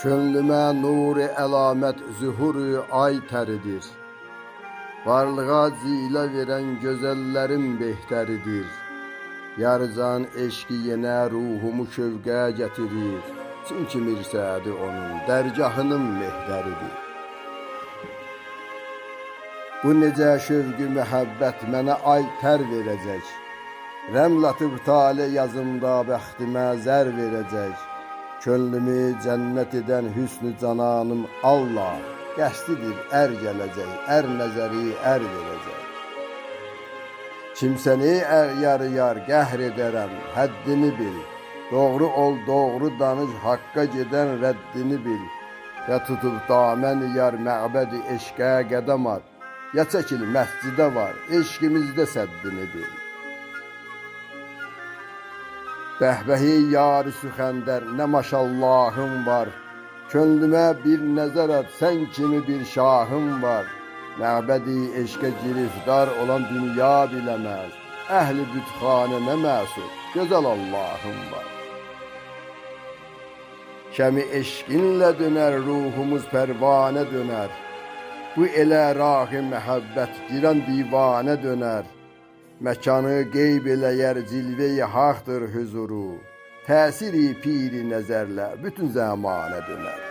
Könlümə nuru əlamət zühuru ay təridir. Varlığa zilə verən gözəllərin behtəridir. Yarcan eşqi yenə ruhumu şövqə gətirir. Çünki mirsədi onun dərgahının mehdəridir. Bu necə şövqü məhəbbət mənə ay tər verəcək. Rəmlatıb tale yazımda bəxtimə zər verəcək. Könlümü cənnət edən hüsnü cananım Allah qəsdidir ər gələcək, ər nəzəri ər verəcək. Kimsəni ər yar yar qəhr edərəm, həddini bil. Doğru ol, doğru danış, haqqa gedən rəddini bil. Ya tutub damən yar məbədi eşqə qədəm at. Ya çəkil məscidə var, eşqimizdə səddini bil. Bəhbəhi yar süxəndər, nə maşallahım var. Könlümə bir nəzər at, sən kimi bir şahım var. Məbədi eşqə giriftar olan dünya biləməz. Əhli bütxanə nə məsud, gözəl Allahım var. Şəmi eşqinlə dönər, ruhumuz pərvanə dönər. Bu elə rahi məhəbbət girən divanə dönər. Məkanı qeyb eləyər cilveyi haqdır huzuru. Təsiri piri nəzərlə bütün zəmanə dönər.